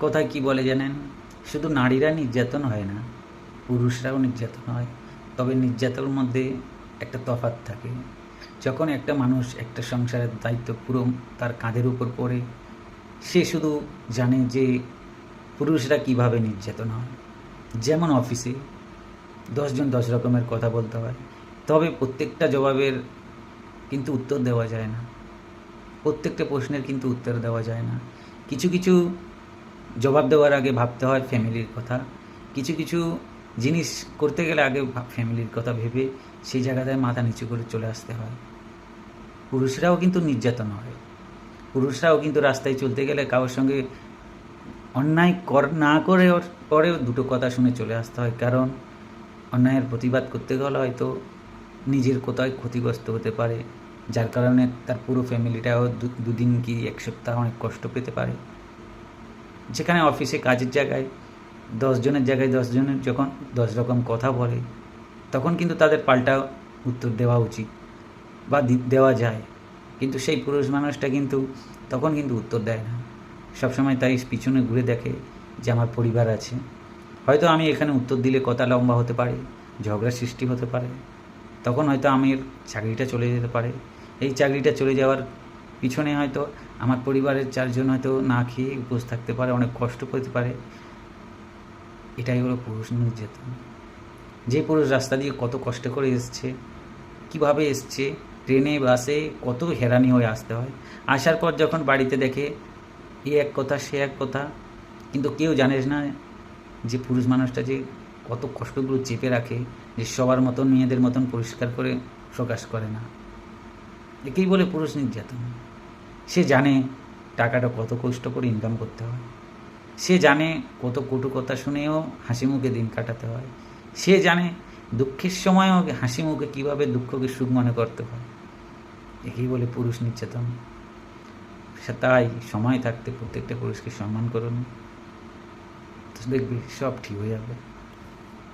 কথায় কি বলে জানেন? শুধু নারীরা নির্যাতন হয় না, পুরুষরাও নির্যাতন হয়। তবে নির্যাতনের মধ্যে একটা তফাৎ থাকে। যখন একটা মানুষ একটা সংসারের দায়িত্ব পুরো তার কাঁধের উপর পড়ে, সে শুধু জানে যে পুরুষরা কীভাবে নির্যাতন হয়। যেমন অফিসে দশজন দশ রকমের কথা বলতে হয়, তবে প্রত্যেকটা জবাবের কিন্তু উত্তর দেওয়া যায় না। প্রত্যেকটা প্রশ্নের কিন্তু উত্তর দেওয়া যায় না। কিছু কিছু জবাব দেওয়ার আগে ভাবতে হয় ফ্যামিলির কথা। কিছু কিছু জিনিস করতে গেলে আগে ফ্যামিলির কথা ভেবে সেই জায়গাটায় মাথা নিচু করে চলে আসতে হয়। পুরুষরাও কিন্তু নির্যাতন হয়। পুরুষরাও কিন্তু রাস্তায় চলতে গেলে কারোর সঙ্গে অন্যায় কর, না করে পরেও দুটো কথা শুনে চলে আসতে হয়। কারণ অন্যায়ের প্রতিবাদ করতে গেলে হয়তো নিজের কোথায় ক্ষতিগ্রস্ত হতে পারে। যার কারণে তার পুরো ফ্যামিলিটাও দুদিন কি এক সপ্তাহ অনেক কষ্ট পেতে পারে। যেখানে অফিসে কাজের জায়গায় দশজনের জায়গায় দশজনের যখন দশ রকম কথা বলে, তখন কিন্তু তাদের পাল্টা উত্তর দেওয়া উচিত বা দেওয়া যায়। কিন্তু সেই পুরুষ মানুষটা কিন্তু তখন কিন্তু উত্তর দেয় না। সবসময় তাই পিছনে ঘুরে দেখে যে আমার পরিবার আছে। হয়তো আমি এখানে উত্তর দিলে কথা লম্বা হতে পারে ঝগড়া সৃষ্টি হতে পারে। তখন হয়তো আমার চাকরিটা চলে যেতে পারে। এই চাকরিটা চলে যাওয়ার পিছনে হয়তো আমার পরিবারের চারজন হয়তো না খেয়ে উপোস থাকতে পারে, অনেক কষ্ট পেতে পারে। এটাই হলো পুরুষ নির্যাতন। যে পুরুষ রাস্তা দিয়ে কত কষ্ট করে এসছে, কীভাবে এসছে, ট্রেনে, বাসে কত হেরানি হয়ে আসতে হয়। আসার পর যখন বাড়িতে দেখে, এ এক কথা, সে এক কথা, কিন্তু কেউ জানিস না যে পুরুষ মানুষটা যে কত কষ্টগুলো চেপে রাখে, যে সবার মতন, মেয়েদের মতন পরিষ্কার করে প্রকাশ করে না। একেই বলে পুরুষ নির্যাতন। সে জানে টাকাটা কত কষ্ট করে ইনকাম করতে হয়। সে জানে কত কটু কথা শুনেও হাসি মুখে দিন কাটাতে হয়। সে জানে দুঃখের সময়ও হাসি মুখে কীভাবে দুঃখকে সুখ মনে করতে হয়। একেই বলে পুরুষ নির্যাতন। সে তাই সময় থাকতে প্রত্যেকটা পুরুষকে সম্মান করুন। দেখবি সব ঠিক হয়ে যাবে।